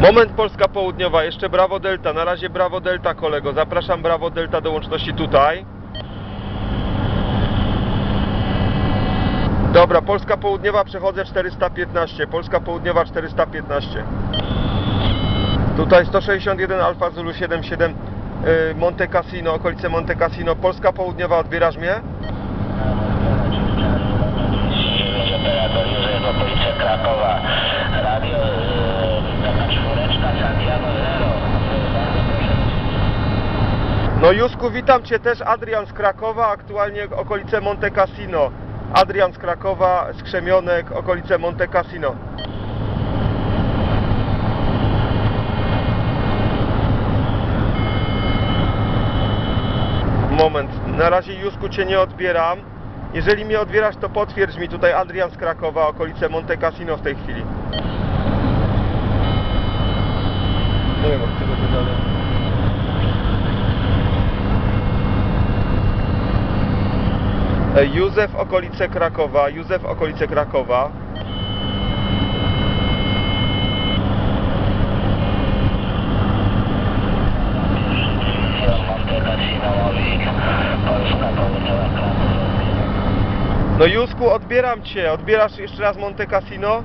Moment Polska Południowa, jeszcze Brawo Delta, na razie Brawo Delta kolego, zapraszam Brawo Delta do łączności tutaj. Dobra, Polska Południowa przechodzę 415, Polska Południowa 415. Tutaj 161 Alfa Zulu 77 y, Monte Cassino, okolice Monte Cassino, Polska Południowa, odbierasz mnie? operator Józef, okolice Krakowa. Radio, yy, taka czwóreczka Santiago Zero. No Jusku, witam Cię też, Adrian z Krakowa, aktualnie okolice Monte Cassino. Adrian z Krakowa, z Krzemionek, okolice Monte Cassino. Moment, na razie Jusku Cię nie odbieram. Jeżeli mnie odbierasz, to potwierdź mi tutaj Adrian z Krakowa, okolice Monte Cassino w tej chwili. Nie wiem, od czego to dalej. Józef okolice Krakowa, Józef okolice Krakowa. No Józku, odbieram Cię. Odbierasz jeszcze raz Monte Cassino?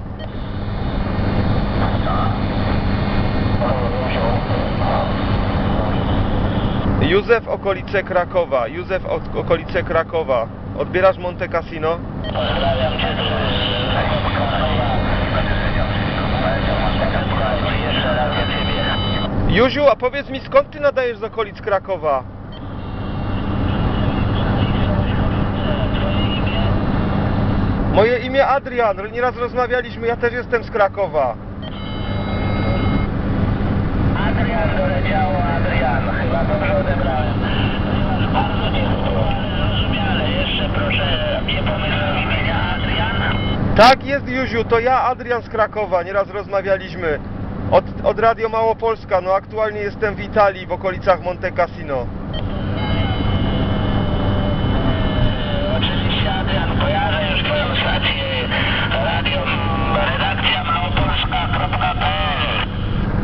Józef okolice Krakowa, Józef ok- okolice Krakowa. Odbierasz Monte Cassino? Pozdrawiam Cię z do Ciebie. Józiu, a powiedz mi skąd Ty nadajesz z okolic Krakowa? Moje imię Adrian, nieraz rozmawialiśmy, ja też jestem z Krakowa. Adrian doleciało, Adrian. Chyba dobrze odebrałem. Bardzo dziękuję. Zrozumiale. Jeszcze proszę mnie pomysł imienia Adrian. Tak jest Józiu, to ja Adrian z Krakowa, nieraz rozmawialiśmy. Od, od Radio Małopolska, no aktualnie jestem w Italii, w okolicach Monte Cassino. Oczywiście Adrian, kojarzę już Twoją stację radio redakcja małopolska.pl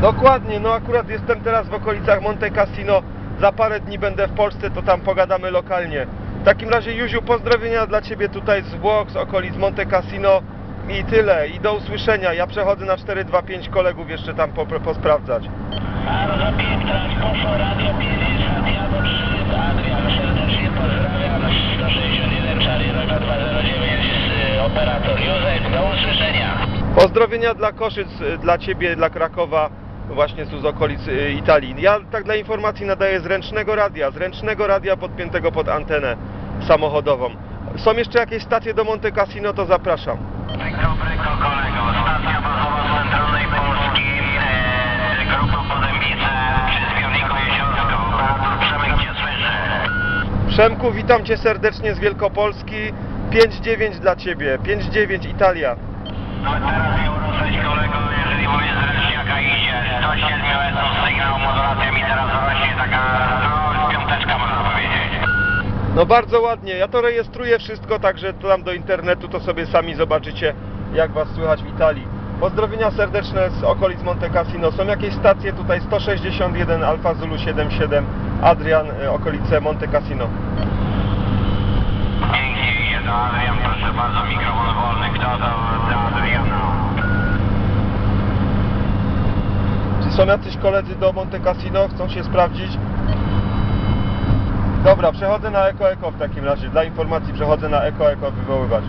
Dokładnie, no akurat jestem teraz w okolicach Monte Cassino. Za parę dni będę w Polsce, to tam pogadamy lokalnie. W takim razie Józiu, pozdrowienia dla Ciebie tutaj z Włoch, z okolic Monte Cassino i tyle. I do usłyszenia. Ja przechodzę na 425 kolegów jeszcze tam po, posprawdzać. Bardzo piękna poszło Radio 5 Santiago 3 Adrian serdecznie pozdrawiam 161 Charlie Roga 209 y, operator Józef do usłyszenia Pozdrowienia dla Koszyc, y, dla Ciebie, dla Krakowa, właśnie tu z okolic y, Italii. Ja tak dla informacji nadaję z ręcznego radia, z ręcznego radia podpiętego pod antenę samochodową. Są jeszcze jakieś stacje do Monte Cassino, to zapraszam. Bryko, bryko kolego, stacja bazowa centralnej Polski, e, grupa Podębice przy zbiorniku Jeziorsko, operator Przemek Cię słyszy. Przemku, witam Cię serdecznie z Wielkopolski. 5-9 dla Ciebie, 5-9 Italia. No teraz ją ruszyć kolego, jeżeli mówisz z ręczniaka idzie, 107 metrów sygnał modulacja mi teraz rośnie taka, no piąteczka można powiedzieć. No bardzo ładnie, ja to rejestruję wszystko, także tam do internetu to sobie sami zobaczycie, jak Was słychać w Italii. Pozdrowienia serdeczne z okolic Monte Cassino. Są jakieś stacje tutaj 161 Alfa Zulu 77 Adrian, y, okolice Monte Cassino. Do Adrian, proszę bardzo, mikrofon wolny, kto to są jacyś koledzy do Monte Cassino? Chcą się sprawdzić? Dobra, przechodzę na Eko Eko w takim razie. Dla informacji przechodzę na Eko Eko wywoływać.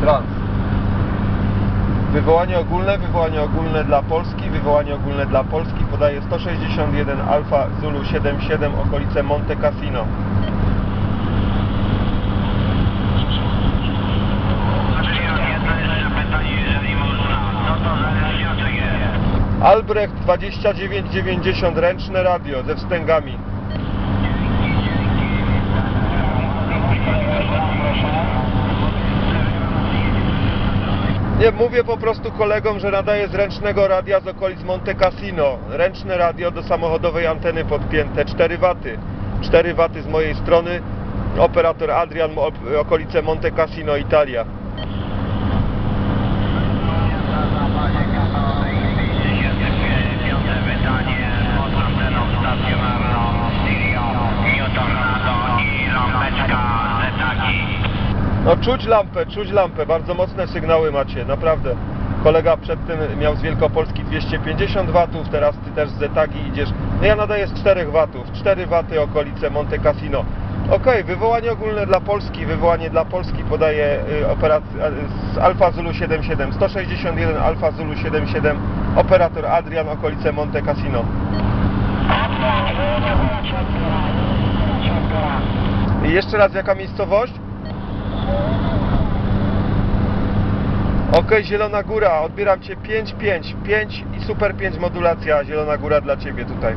Trans. Wywołanie ogólne, wywołanie ogólne dla Polski, wywołanie ogólne dla Polski podaje 161 Alfa Zulu 77 okolice Monte Cassino. Jedno jeszcze pytanie, jeżeli można. Co to za radiaczek jest? Albrecht 2990 ręczne radio ze wstęgami. Nie, mówię po prostu kolegom, że nadaję z ręcznego radia z okolic Monte Cassino. Ręczne radio do samochodowej anteny podpięte, 4 waty. 4 waty z mojej strony. Operator Adrian, okolice Monte Cassino, Italia. No czuć lampę, czuć lampę, bardzo mocne sygnały macie, naprawdę. Kolega przed tym miał z Wielkopolski 250 watów, teraz ty też z Zetagi idziesz. No ja nadaję z 4 watów, 4 waty okolice Monte Cassino. Okej, wywołanie ogólne dla Polski, wywołanie dla Polski podaje y, z Alfa Zulu 77, 161 Alfa Zulu 77, operator Adrian, okolice Monte Cassino. I jeszcze raz jaka miejscowość? Okej, Zielona Góra, odbieram Cię 5-5, 5 i super 5 modulacja, Zielona Góra dla Ciebie tutaj.